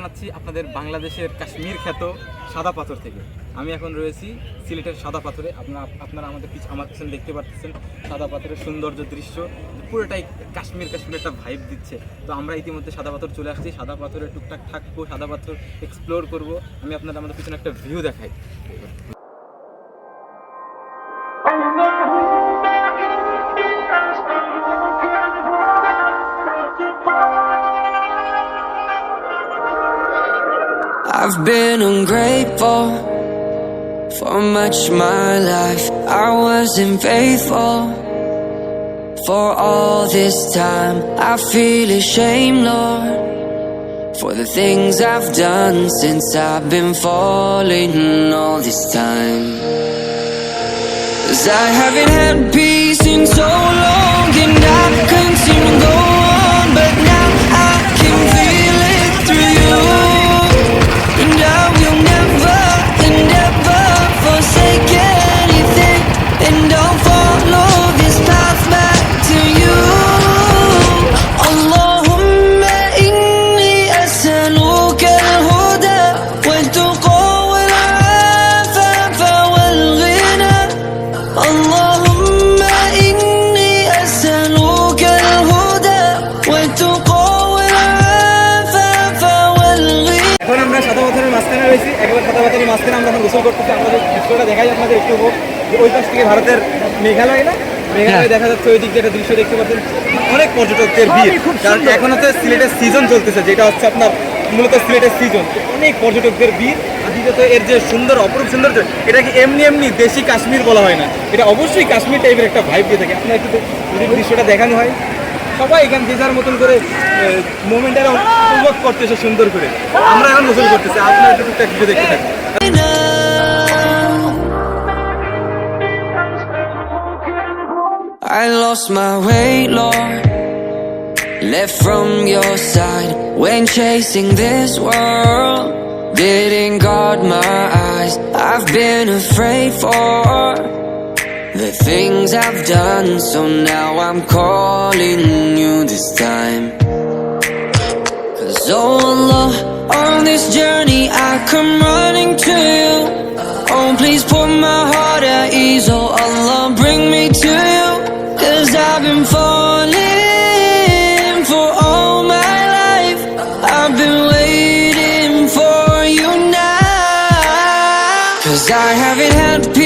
জানাচ্ছি আপনাদের বাংলাদেশের কাশ্মীর খ্যাত সাদা পাথর থেকে। আমি এখন রয়েছি সিলেটের সাদা পাথরে। আপনারা আপনারা আমাদের পিছ, আমার পিছনে দেখতে পাচ্ছেন সাদা পাথরের সৌন্দর্য দৃশ্য। পুরোটাই কাশ্মীর কাশ্মীর একটা ভাইব দিচ্ছে। তো আমরা ইতিমধ্যে সাদা পাথর চলে আসছি। সাদা পাথরে টুকটাক থাকব, সাদা পাথর এক্সপ্লোর করব। আমি আপনারা আমাদের পিছনে একটা ভিউ দেখাই। I've been ungrateful for much my life. I wasn't faithful for all this time. I feel ashamed, Lord, for the things I've done since I've been falling all this time. Cause I haven't had peace in so long, and I couldn't seem পাথরের মাঝখানে আমরা এখন গোসল করতেছি আমাদের দৃশ্যটা দেখাই আপনাদের একটু হোক। যে ওই পাশ থেকে ভারতের মেঘালয় না? মেঘালয় দেখা যাচ্ছে ওই দিক দিয়ে একটা দৃশ্য দেখতে পাচ্ছেন। অনেক পর্যটকদের ভিড় কারণ এখন হচ্ছে সিলেটের সিজন চলতেছে যেটা হচ্ছে আপনার মূলত সিলেটের সিজন অনেক পর্যটকদের ভিড়। দ্বিতীয়ত এর যে সুন্দর অপরূপ সৌন্দর্য এটা কি এমনি এমনি দেশি কাশ্মীর বলা হয় না? এটা অবশ্যই কাশ্মীর টাইপের একটা ভাইব দিয়ে থাকে। আপনার একটু দৃশ্যটা দেখানো হয়। সবাই এখানে যে যার মতন করে মোমেন্টটা উপভোগ করতেছে সুন্দর করে আমরা এখন গোসল করতেছি আপনারা একটু টুকটাক ভিডিও দেখতে থাকুন I lost my way, Lord. Left from your side when chasing this world. Didn't guard my eyes. I've been afraid for the things I've done. So now I'm calling you this time. Cause oh Allah, on this journey I come running to you. Oh, please put my heart at ease. Oh Allah, bring me to you. Cause I've been falling for all my life. I've been waiting for you now. Cause I haven't had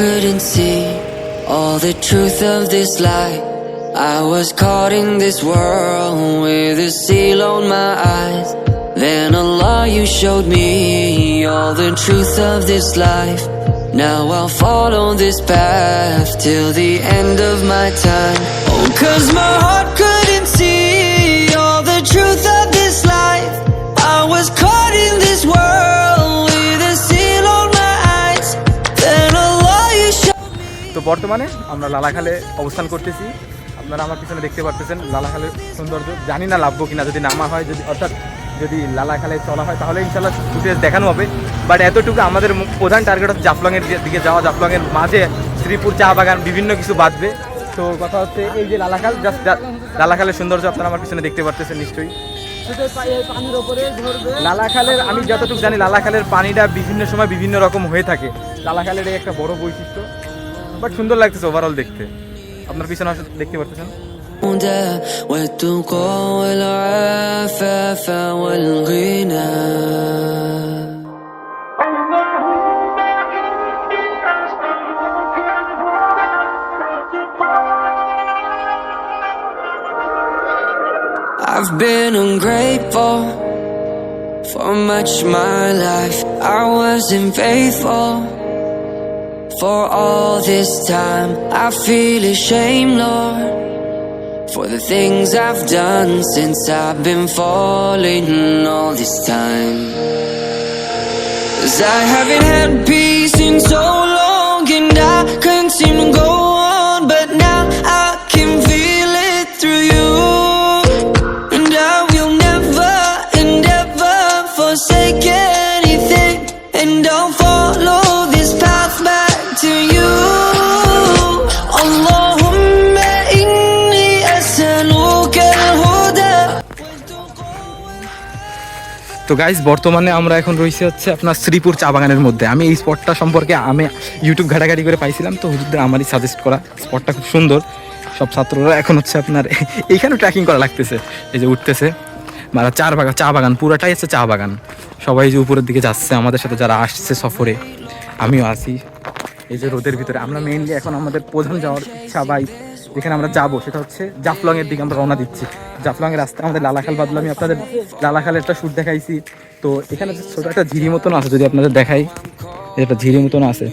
couldn't see all the truth of this life. I was caught in this world with a seal on my eyes. Then Allah, you showed me all the truth of this life. Now I'll follow this path till the end of my time. Oh, cause my heart couldn't see all the truth of this life. I was caught তো বর্তমানে আমরা লালাখালে অবস্থান করতেছি। আপনারা আমার পিছনে দেখতে পারতেছেন লালাখালের সৌন্দর্য। জানি না লাভবো কিনা, যদি নামা হয়, যদি অর্থাৎ যদি লালাখালে চলা হয়, তাহলে ইনশাল্লাহ ফুটেজ দেখানো হবে। বাট এতটুকু আমাদের প্রধান টার্গেট হচ্ছে জাফলংয়ের দিকে যাওয়া। জাফলংয়ের মাঝে শ্রীপুর চা বাগান বিভিন্ন কিছু বাঁধবে। তো কথা হচ্ছে এই যে লালাখাল জাস্ট লালাখালের সৌন্দর্য আপনারা আমার পিছনে দেখতে পারতেছেন নিশ্চয়ই। লালাখালের আমি যতটুকু জানি, লালাখালের পানিটা বিভিন্ন সময় বিভিন্ন রকম হয়ে থাকে। লালাখালের এই একটা বড় বৈশিষ্ট্য। বাট সুন্দর লাগতেছে ওভারঅল দেখতে আপনার পিছনে আসলে দেখতে পারতেছেন الهدى والتقى والعفاف والغنى I've been ungrateful For much my life, I wasn't faithful. For all this time, I feel ashamed, Lord. For the things I've done since I've been falling all this time. Cause I haven't had peace in so long, and I couldn't seem to go তো guys বর্তমানে আমরা এখন রয়েছে হচ্ছে আপনার শ্রীপুর চা বাগানের মধ্যে। আমি এই স্পটটা সম্পর্কে আমি ইউটিউব ঘাটাঘাটি করে পাইছিলাম, তো হুজুরদের আমারই সাজেস্ট করা। স্পটটা খুব সুন্দর। সব ছাত্ররা এখন হচ্ছে আপনার এইখানেও ট্রেকিং করা লাগতেছে। এই যে উঠতেছে। মানে চার বাগান, চা বাগান, পুরাটাই হচ্ছে চা বাগান। সবাই যে উপরের দিকে যাচ্ছে, আমাদের সাথে যারা আসছে সফরে, আমিও আসি এই যে রোদের ভিতরে, আমরা মেইনলি এখন আমাদের প্রধান যাওয়ার ইচ্ছা বাই যেখানে আমরা যাব, সেটা হচ্ছে জাফলং এর দিকে আমরা রওনা দিচ্ছি। জাফলং এর রাস্তা, আমাদের লালাখাল বাদল, আমি আপনাদের লালাখালের একটা শ্যুট দেখাইছি। তো এখানে ছোট একটা ঝিরি মতন আছে, যদি আপনাদের দেখাই একটা ঝিরি মতন আছে।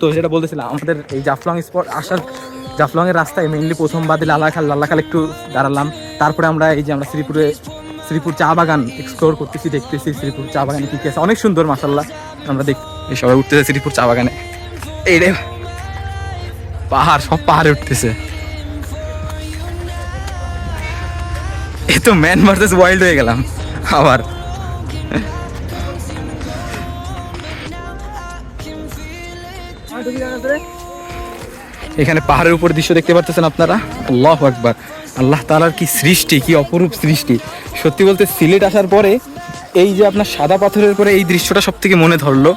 তো যেটা বলতেছিলাম, আমাদের এই জাফলং স্পট আসার জাফলং এর রাস্তায় মেইনলি প্রথম বাদে লালাখাল লালাখাল একটু দাঁড়ালাম। তারপরে আমরা এই যে আমরা শ্রীপুরে, শ্রীপুর চা বাগান এক্সপ্লোর করতেছি, দেখতেছি শ্রীপুর চা বাগানে কি কি আছে। অনেক সুন্দর মাসাল্লাহ আমরা দেখ সবাই উঠতেছে শ্রীপুর চা বাগানে। এই রে পাহাড়, সব পাহাড়ে উঠতেছে। এ তো ম্যান ভার্সেস ওয়াইল্ড হয়ে গেলাম, আবার। এখানে পাহাড়ের উপর দৃশ্য দেখতে পাচ্ছেন আপনারা? আল্লাহ আকবার। আল্লাহ তালার কি সৃষ্টি, কি অপরূপ সৃষ্টি। সত্যি বলতে সিলেট আসার পরে এই যে আপনার সাদা পাথরের পরে এই দৃশ্যটা সব থেকে মনে ধরলো।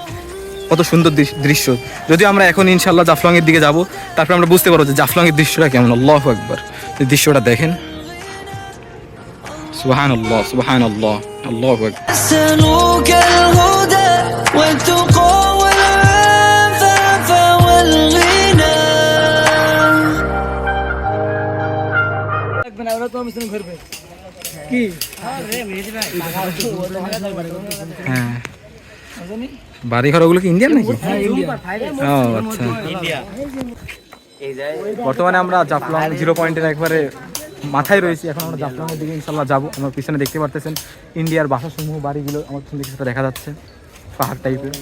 কত সুন্দর দৃশ- দৃশ্য যদি আমরা এখন ইনশাল্লাহ জাফলং এর দিকে যাব তারপর আমরা বুঝতে পারবো যে জাফলং এর দৃশ্যটা কেমন আল্লাহ আকবার এই দৃশ্যটা দেখেন সুবাহান আল্লাহ সুবাহান আল্লাহ আল্লাহ আকবার أسألك الهدى والتقى والعفاف والغنى হ্যাঁ বাড়ি ঘর ওগুলো কি ইন্ডিয়ান নাকি ও আচ্ছা। বর্তমানে আমরা জাফলং জিরো পয়েন্টের একবারে মাথায় রয়েছি। এখন আমরা জাফলংয়ের দিকে ইনশাল্লাহ যাব। আমার পিছনে দেখতে পারতেছেন ইন্ডিয়ার বাসাসমূহ বাড়িগুলো আমার পিছনে কিছুটা দেখা যাচ্ছে পাহাড় টাইপের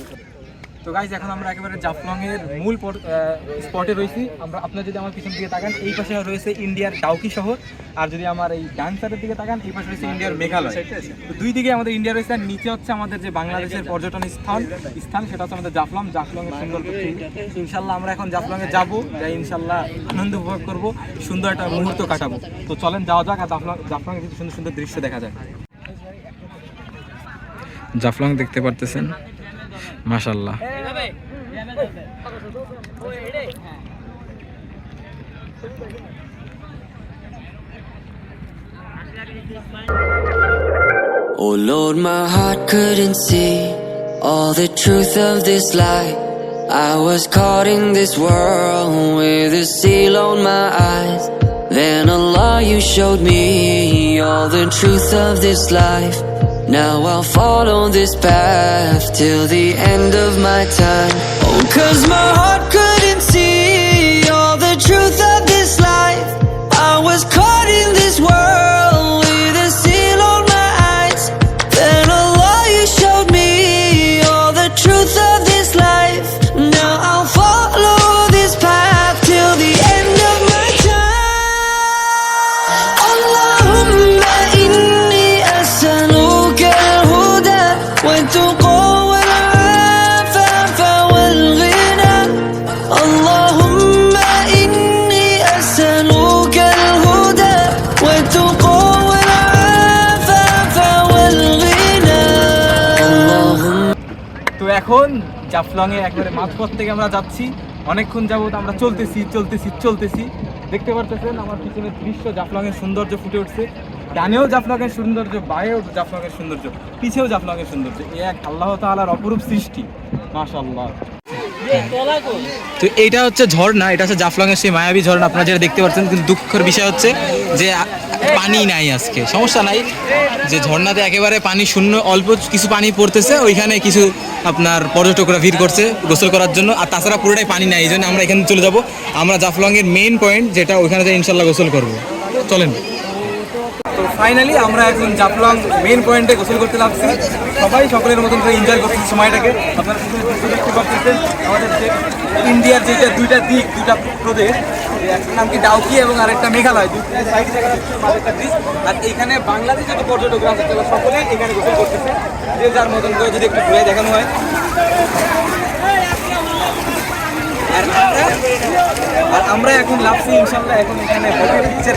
তো গাইজ এখন আমরা একেবারে জাফলং এর মূল স্পটে রয়েছি। আমরা আপনার যদি আমার পিছন দিকে তাকান, এই পাশে রয়েছে ইন্ডিয়ার ডাউকি শহর। আর যদি আমার এই ডান্সারের দিকে তাকান, এই পাশে রয়েছে ইন্ডিয়ার মেঘালয়। তো দুই দিকে আমাদের ইন্ডিয়া রয়েছে, আর নিচে হচ্ছে আমাদের যে বাংলাদেশের পর্যটন স্থান স্থান, সেটা হচ্ছে আমাদের জাফলং। জাফলং এর সুন্দর ইনশাল্লাহ আমরা এখন জাফলং এ যাব। যাই ইনশাল্লাহ আনন্দ উপভোগ করব। সুন্দর একটা মুহূর্ত কাটাবো। তো চলেন, যাওয়া যাক আর জাফলং জাফলং এর কিছু সুন্দর সুন্দর দৃশ্য দেখা যায় জাফলং দেখতে পারতেছেন। মাশাল্লাহ Oh Lord, my heart couldn't see all the truth of this life. I was caught in this world with a seal on my eyes. Then Allah, you showed me all the truth of this life. Now I'll follow this path till the end of my time. Oh, cause my heart এখন জাফলংয়ে একবারে মাঝপথ থেকে আমরা যাচ্ছি। অনেকক্ষণ যাবত আমরা চলতেছি চলতেছি চলতেছি। দেখতে পারতেছেন আমার পিছনের দৃশ্য জাফলংয়ের সৌন্দর্য ফুটে উঠছে। ডানেও জাফলং এর সৌন্দর্য, বায়েও জাফলং এর সৌন্দর্য, পিছেও জাফলংয়ের সৌন্দর্য। এ এক আল্লাহ তালার অপরূপ সৃষ্টি। মাশাআল্লাহ। তো এইটা হচ্ছে ঝর্ণা, এটা হচ্ছে জাফলং এর সেই মায়াবী ঝর্ণা। আপনারা যেটা দেখতে পাচ্ছেন, কিন্তু দুঃখের বিষয় হচ্ছে যে পানি নাই আজকে। সমস্যা নাই যে ঝর্ণাতে একেবারে পানি শূন্য, অল্প কিছু পানি পড়তেছে, ওইখানে কিছু আপনার পর্যটকরা ভিড় করছে গোসল করার জন্য। আর তাছাড়া পুরোটাই পানি নাই, এই জন্য আমরা এখানে চলে যাব। আমরা জাফলং এর মেইন পয়েন্ট যেটা ওইখানে যে ইনশাল্লাহ গোসল করব। চলেন। তো ফাইনালি আমরা এখন জাফলং মেইন পয়েন্টে গোসল করতে লাগছি। সবাই সকলের মতন করে এনজয় করতেছে সময়টাকে। আপনারা আমাদের যে ইন্ডিয়ার যেটা দুইটা দিক, দুইটা প্রদেশ, যে একটার নাম কি ডাউকি এবং আরেকটা মেঘালয় একটা আর এখানে বাংলাদেশ যত পর্যটকরা আছে, তারা সকলেই এখানে গোসল করতেছে। যে যার মতন করে যদি একটু ঘুরে দেখানো হয়। আর আমরা এখন লাভছি ইনশাআল্লাহ এখন এখানে পিকচার